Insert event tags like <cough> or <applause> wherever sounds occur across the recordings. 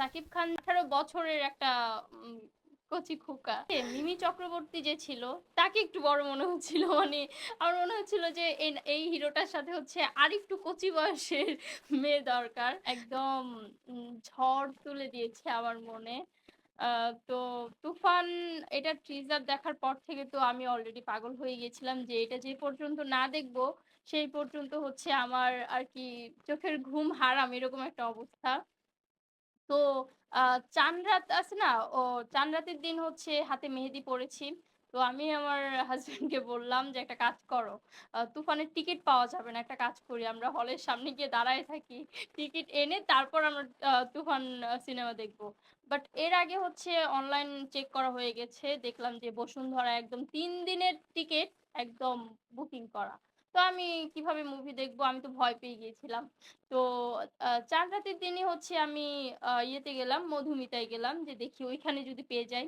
সাকিব খান আঠারো বছরের একটা কচি খোকা। মিমি চক্রবর্তী যে ছিল, তাকে একটু বড় মনে হচ্ছিল মানে আমার মনে হচ্ছিল যে এই- হিরোটার সাথে হচ্ছে আর একটু কচি বয়সের মেয়ে দরকার। একদম ঝড় তুলে দিয়েছে আমার মনে। তো তুফান, এটা ট্রিজার দেখার পর থেকে তো আমি অলরেডি পাগল হয়ে গেছিলাম যে এটা যে পর্যন্ত না দেখব, সেই পর্যন্ত হচ্ছে আমার আর কি চোখের ঘুম হারাম, এরকম একটা অবস্থা। তো চাঁদ রাত আছে না? ও চাঁদ রাতের দিন হচ্ছে হাতে মেহেদি পড়েছি তো আমি আমার হাজবেন্ডকে বললাম যে, একটা কাজ করো। তুফানের টিকিট পাওয়া যাবে না। একটা কাজ করি। আমরা হলের সামনে গিয়ে দাঁড়ায় থাকি। টিকিট এনে তারপর আমরা তুফান সিনেমা দেখব। বাট এর আগে হচ্ছে অনলাইন চেক করা হয়ে গেছে। দেখলাম যে, বসুন্ধরা একদম তিন দিনের টিকিট একদম বুকিং করা। তো আমি কীভাবে মুভি দেখব? আমি তো ভয় পেয়ে গিয়েছিলাম। তো চার রাতের দিনই হচ্ছে আমি ইয়েতে গেলাম, মধুমিতায় গেলাম, যে দেখি ওইখানে যদি পেয়ে যাই।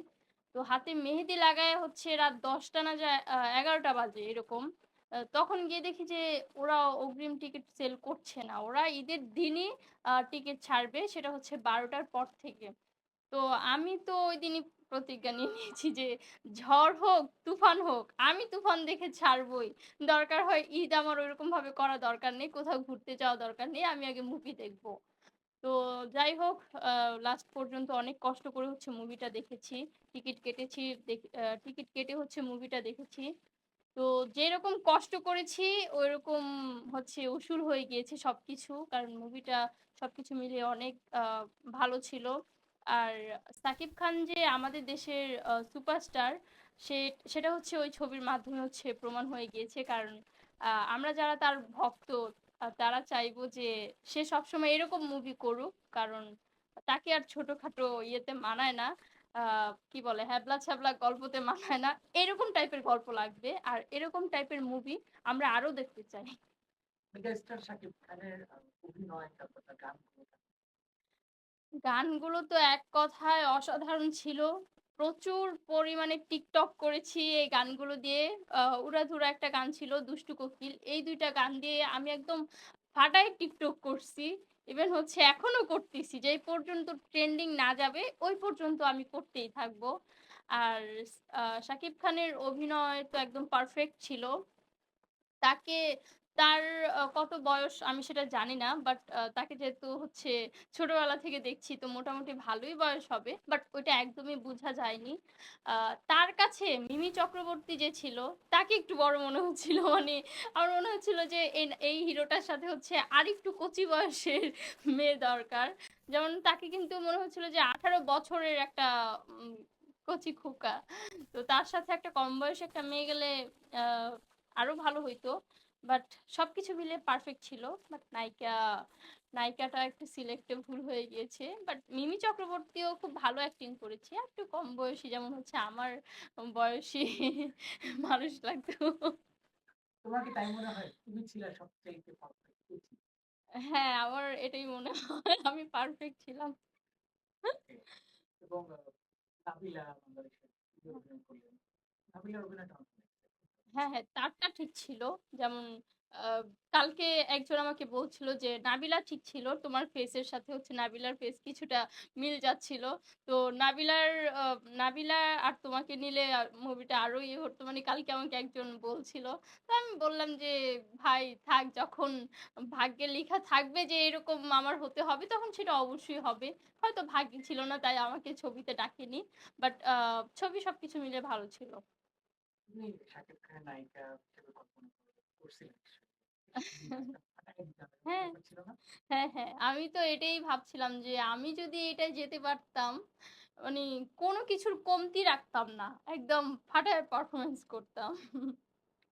তো হাতে মেহেদি লাগায় হচ্ছে রাত দশটা না যায় এগারোটা বাজে এরকম। তখন গিয়ে দেখি যে ওরা অগ্রিম টিকিট সেল করছে না। ওরা ঈদের দিনই টিকিট ছাড়বে, সেটা হচ্ছে বারোটার পর থেকে। তো আমি তো ওই দিনই প্রতিজ্ঞা নিয়ে নিয়েছি যে ঝড় হোক, তুফান হোক, আমি তুফান দেখে ছাড়বই। দরকার হয় ঈদ আমার ওইরকম ভাবে করা দরকার নেই, কোথাও ঘুরতে যাওয়া দরকার নেই, আমি আগে মুভি দেখব। তো যাই হোক লাস্ট পর্যন্ত অনেক কষ্ট করে হচ্ছে মুভিটা দেখেছি। টিকিট কেটেছি টিকিট কেটে হচ্ছে মুভিটা দেখেছি। তো যেরকম কষ্ট করেছি, ওইরকম হচ্ছে উসুল হয়ে গিয়েছে সবকিছু, কারণ মুভিটা সবকিছু মিলিয়ে অনেক ভালো ছিল। আর সাকিব খান যে আমাদের দেশের সুপারস্টার সে, সেটা হচ্ছে ওই ছবির মাধ্যমে হচ্ছে প্রমাণ হয়ে গিয়েছে। কারণ আমরা যারা তার ভক্ত তারা চাইব যে সে সবসময় এরকম মুভি করুক। কারণ তাকে আর ছোটখাটো ইয়েতে মানায় না কি বলে, হ্যাবলা ছ্যাবলা গল্পতে মানায় না। এরকম টাইপের গল্প লাগবে। আর এরকম টাইপের মুভি আমরা আরও দেখতে চাই। মেগাস্টার শাকিব খানের অভিনয়, তারপর তার গানগুলো তো এক কথায় অসাধারণ ছিল। প্রচুর পরিমাণে টিকটক করেছি এই গানগুলো দিয়ে। উড়াধুরা একটা গান ছিল, দুষ্টু কোকিল। এই দুইটা গান দিয়ে আমি একদম ফাটায় টিকটক করছি। ইভেন হচ্ছে এখনও করতেছি যে পর্যন্ত ট্রেন্ডিং না যাবে, ওই পর্যন্ত আমি করতেই থাকব। আর শাকিব খানের অভিনয় তো একদম পারফেক্ট ছিল। তাকে তার কত বয়স আমি সেটা জানি না বাট তাকে যেহেতু হচ্ছে ছোটবেলা থেকে দেখছি, তো মোটামুটি ভালোই বয়স হবে বাট ওইটা একদমই বোঝা যায়নি। তার কাছে মিমি চক্রবর্তী যে ছিল, তাকে একটু বড় মনে হচ্ছিল। <laughs> মানে আমার মনে হচ্ছিল যে এই হিরোটার সাথে হচ্ছে আর একটু কচি বয়সের মেয়ে দরকার। যেমন তাকে কিন্তু মনে হচ্ছিল যে, আঠারো বছরের একটা কচি খোকা। তো তার সাথে একটা কম বয়সে একটা মেয়ে গেলে আরও ভালো হইতো। বাট সবকিছু মিলে পারফেক্ট ছিল। বাট নায়িকা নায়িকাটা একটু সিলেক্টে ভুল হয়ে গিয়েছে। বাট মিমি চক্রবর্তীও খুব ভালো অ্যাক্টিং করেছে। একটু কম বয়সী যেমন হচ্ছে আমার বয়সী <laughs> মানুষ লাগতো। তোমার কি তাই মনে হয়? তুমি ছিলে সবচেয়ে হ্যাঁ আমার এটাই মনে হয়। আমি পারফেক্ট ছিলাম। এবং নাবিলা বাংলাদেশের অভিনয় করলেন। নাবিলার অভিনয়টা। হ্যাঁ হ্যাঁ তারটা ঠিক ছিল। যেমন কালকে একজন আমাকে বলছিল যে, নাবিলা ঠিক ছিল, তোমার ফেসের সাথে হচ্ছে নাবিলার ফেস কিছুটা মিল যাচ্ছিল। তো নাবিলার নাবিলা আর তোমাকে নিলে মুভিটা আরও ইয়ে হতো। মানে কালকে আমাকে একজন বলছিল। তো আমি বললাম যে, ভাই, থাক, যখন ভাগ্যে লেখা থাকবে যে, এরকম আমার হতে হবে, তখন সেটা অবশ্যই হবে। হয়তো ভাগ্যে ছিল না, তাই আমাকে ছবিতে ডাকেনি। বাট ছবি সবকিছু মিলে ভালো ছিল। হবে, <laughs> হ্যাঁ। হ্যাঁ হ্যাঁ আমি তো এটাই ভাবছিলাম যে আমি যদি এটা যেতে পারতাম মানে কোনো কিছুর কমতি রাখতাম না একদম ফাটায় পারফরমেন্স করতাম